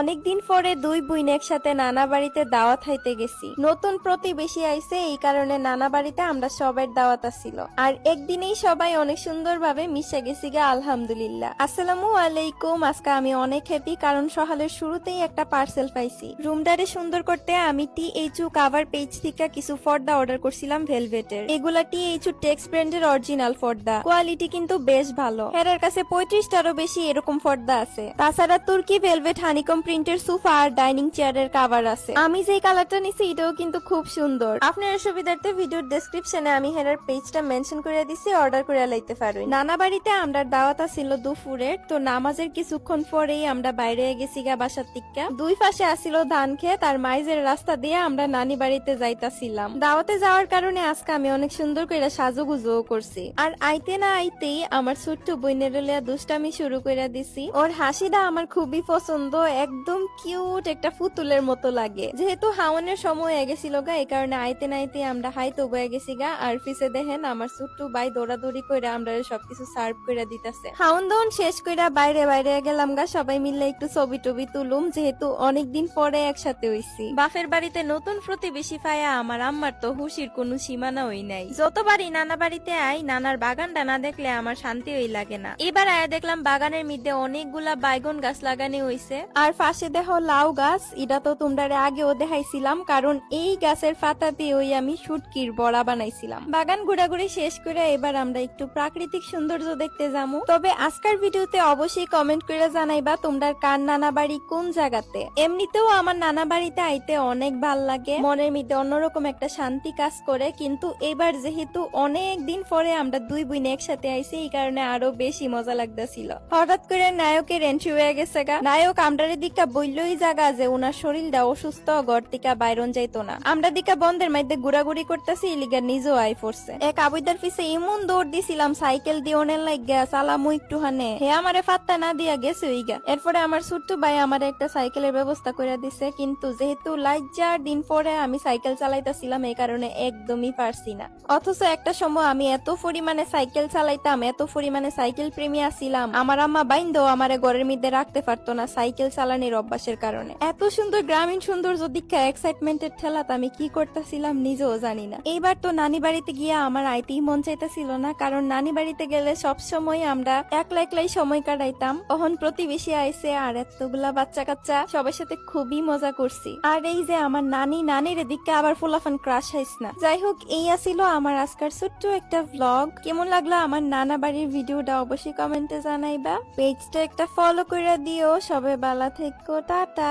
অনেকদিন পরে দুই বুইন একসাথে নানা বাড়িতে দাওয়াত হাইতে গেছি। নতুন প্রতিবেশী আইছে, এই কারণে নানা বাড়িতে আমরা সবার দাওয়াত আসছিল আর একদিনেই সবাই অনেক সুন্দরভাবে মিশে গেছি গা, আলহামদুলিল্লাহ। আসসালামু আলাইকুম, আজকে আমি অনেক হ্যাপি কারণ সকালের শুরুতেই একটা পার্সেল পাইছি। রুমটারে সুন্দর করতে আমি টি এইচু কাভার পেজ থেকে কিছু ফর্দা অর্ডার করছিলাম ভেলভেটের এগুলা টি এইচু টেক্স ব্র্যান্ডের অরিজিনাল ফর্দা কোয়ালিটি কিন্তু বেশ ভালো। হেরার কাছে পঁয়ত্রিশটারও বেশি এরকম ফর্দা আছে। তাছাড়া তুর্কি ভেলভেট হানিকম প্রিন্টের সোফা আর ডাইনিং চেয়ারের কাভার আছে। আমি যে কালারটা নিছি, এটাও কিন্তু খুব সুন্দর। আপনার সুবিধার্থে ভিডিওর ডেসক্রিপশনে আমি হেরার পেজটা মেনশন করে দিছি অর্ডার করে লাইতে পারবেন নানা বাড়িতে আমরা দাওয়াত ছিল দুপুরের, তো নামাজের কিছুক্ষণ পরেই আমরা বাইরে গেছি গা বাসার টিক্কা দুই পাশে আসিল ধান খেত আর মাইজের রাস্তা দিয়ে আমরা নানি বাড়িতে যাইতাছিলাম। দাওয়াতে যাওয়ার কারণে আজকে আমি অনেক সুন্দর করে সাজুগুজো করছি। আর আইতে না আইতেই আমার ছোট্ট বইনের দুষ্টামি শুরু করে দিছি। ওর হাসিটা আমার খুবই পছন্দ একদম কিউট একটা পুতুলের মতো লাগে। যেহেতু হাওয়ানের সময় হয়ে গেছিল গা, এই কারণে আইতে না আইতে আমরা হাইতে বয়ে গেছি গা, আর পিছে দেখেন আমার ছোট্ট ভাই দৌড়াদৌড়ি করে আমরা সবকিছু সার্ভ করে দিতেছে। হাউন দাউন শেষ করে বাইরে বাইরে গেলাম গা, সবাই মিলে একটু ছবি টবি তুলুম, যেহেতু অনেকদিন পরে একসাথে হইছি। বাফের বাড়িতে নতুন প্রতিবেশী পায়া, আমার আম্মার তো হুশির কোনো সীমানা হই নাই। যতবারই নানা বাড়িতে আই, নানার বাগানটা না দেখলে আমার শান্তি হই লাগে না। এবার আয়া দেখলাম বাগানের মধ্যে অনেকগুলা বাইগন গাছ লাগানো হইছে, আর পাশে দেখ লাউ গাছ, এটা তো তোমরা আগেও দেখাইছিলাম, কারণ এই গাছের পাতা দিয়ে ওই আমি শুটকির বড়া বানাইছিলাম। বাগান ঘোরাঘুরি শেষ করে এবার আমরা একটু প্রাকৃতিক সৌন্দর্য দেখতে যাব তবে আজকের ভিডিওতে অবশ্যই কমেন্ট করে জানাইবা তোমরা কার নানা বাড়ি কোন জায়গাতে। এমনিতেও আমার নানা বাড়িতে আইতে অনেক ভালো লাগে। মনের মধ্যে অন্যরকম একটা শান্তি কাজ করে, কিন্তু এবার যেহেতু অনেক দিন পরে আমরা দুই বোন একসাথে আইছি, এই কারণে আরও বেশি মজা লাগতেছিল। হঠাৎ করে নায়কের এন্ট্রি হয়ে গেছে গা। নায়ক আমরারে দিকা বললই জায়গা যে ওনার শরীরটা অসুস্থ, ঘর থেকে বাইরন যাইতো না। আমরা দিকা বন্ধের মধ্যে ঘুরাঘুরি করতেছি ইলিগা নিজেও আই পড়ছে। এক আবুদার পিছে এমন দৌড় দিছিলাম, সাইকেল দিয়ে ওনের লাগিয়া চালামু একটু হানে হে আমারে ফাত্তা না দিয়া গেছে ওইগা এরপরে আমার ছোট্ট ভাই আমার একটা সাইকেলের ব্যবস্থা করে দিছে, কিন্তু যেহেতু লাইজার দিন পরে আমি সাইকেল চালাইতেছিলাম, এই কারণে একদমই পারছি না। অথচ একটা সময় আমি এত পরিমাণে সাইকেল চালাইতাম, এত পরিমাণে সাইকেল প্রেমী আসিলাম আমার আম্মা বাইন্দ আমারে ঘরের মধ্যে রাখতে পারতো না, সাইকেল চালানোর অভ্যাসের কারণে। এত সুন্দর গ্রামীণ সৌন্দর্য দীক্ষা এক্সাইটমেন্টের ঠেলাতে আমি কি করতেছিলাম নিজেও জানি না। এইবার তো নানি বাড়িতে গিয়ে আমার আইতেই মন চাইতেছিল না, কারণ নানি বাড়িতে গেলে সব সময় আমরা একলা একলাই সময় কাটাইতাম। তখন প্রতিবেশী আইছে আর এতগুলা বাচ্চা কাচ্চা সবার সাথে খুবই মজা করছি। আর এই যে আমার নানি, নানির এদিকে আবার ফুলাফান ক্রাশ হাইস না। যাই হোক, এই আসিল আমার আজকার ছোট্ট একটা ভ্লগ কেমন লাগল আমার নানা বাড়ির ভিডিওটা অবশ্যই কমেন্টে জানাইবা। পেজটা একটা ফলো করে দিও। সবে বালা থেকো টাটা